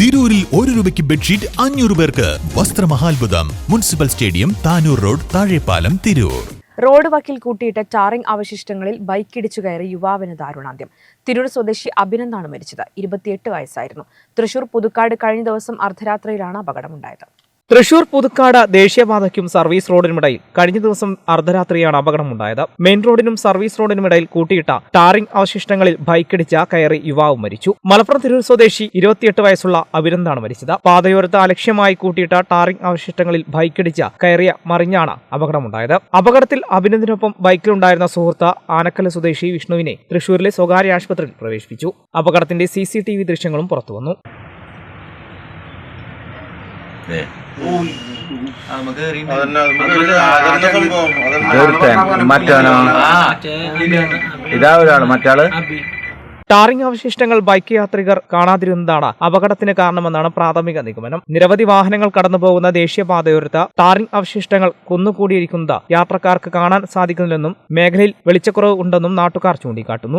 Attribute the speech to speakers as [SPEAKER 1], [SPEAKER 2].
[SPEAKER 1] തിരൂരിൽ ഒരു രൂപയ്ക്ക് ബെഡ്ഷീറ്റ് അഞ്ഞൂറ് പേർക്ക്. വസ്ത്രമഹാത്ഭുതം. Municipal stadium Tanur road Thazhepalam Tirur.
[SPEAKER 2] Road വക്കിൽ കൂട്ടിയിട്ട ടാറിംഗ് അവശിഷ്ടങ്ങളിൽ ബൈക്കിടിച്ചു കയറി യുവാവിന് ദാരുണാന്ത്യം. തിരൂർ സ്വദേശി അഭിനന്ദാണ് മരിച്ചത്. ഇരുപത്തിയെട്ട് വയസ്സായിരുന്നു. തൃശൂർ പുതുക്കാട് കഴിഞ്ഞ ദിവസം അർദ്ധരാത്രിയിലാണ് അപകടമുണ്ടായത്.
[SPEAKER 3] തൃശൂർ പുതുക്കാട് ദേശീയപാതയ്ക്കും സർവീസ് റോഡിനുമിടയിൽ കഴിഞ്ഞ ദിവസം അർദ്ധരാത്രിയാണ് അപകടമുണ്ടായത്. മെയിൻ റോഡിനും സർവീസ് റോഡിനുമിടയിൽ കൂട്ടിയിട്ട ടാറിംഗ് അവശിഷ്ടങ്ങളിൽ ബൈക്കിടിച്ച കയറി യുവാവ് മരിച്ചു. മലപ്പുറം തിരൂർ സ്വദേശി ഇരുപത്തിയെട്ട് വയസ്സുള്ള അഭിനന്ദാണ് മരിച്ചത്. പാതയോരത്ത് അലക്ഷ്യമായി കൂട്ടിയിട്ട ടാറിംഗ് അവശിഷ്ടങ്ങളിൽ ബൈക്കിടിച്ച കയറിയ മറിഞ്ഞാണ് അപകടമുണ്ടായത്. അപകടത്തിൽ അഭിനന്ദിനൊപ്പം ബൈക്കിലുണ്ടായിരുന്ന സുഹൃത്ത് ആനക്കൽ സ്വദേശി വിഷ്ണുവിനെ തൃശൂരിലെ സ്വകാര്യ ആശുപത്രിയിൽ പ്രവേശിപ്പിച്ചു. അപകടത്തിന്റെ സി സി ടി വി ദൃശ്യങ്ങളും പുറത്തുവന്നു.
[SPEAKER 4] ഇതാ ഒരാൾ മറ്റാൾ
[SPEAKER 3] ടാറിംഗ് അവശിഷ്ടങ്ങൾ ബൈക്ക് യാത്രികർ കാണാതിരുന്നതാണ് അപകടത്തിന് കാരണമെന്നാണ് പ്രാഥമിക നിഗമനം. നിരവധി വാഹനങ്ങൾ കടന്നുപോകുന്ന ദേശീയപാതയോരത്ത് ടാറിംഗ് അവശിഷ്ടങ്ങൾ കുന്നുകൂടിയിരിക്കുന്നത്. യാത്രക്കാർക്ക് കാണാൻ സാധിക്കുന്നില്ലെന്നും മേഖലയിൽ വെളിച്ചക്കുറവ് ഉണ്ടെന്നും നാട്ടുകാർ ചൂണ്ടിക്കാട്ടുന്നു.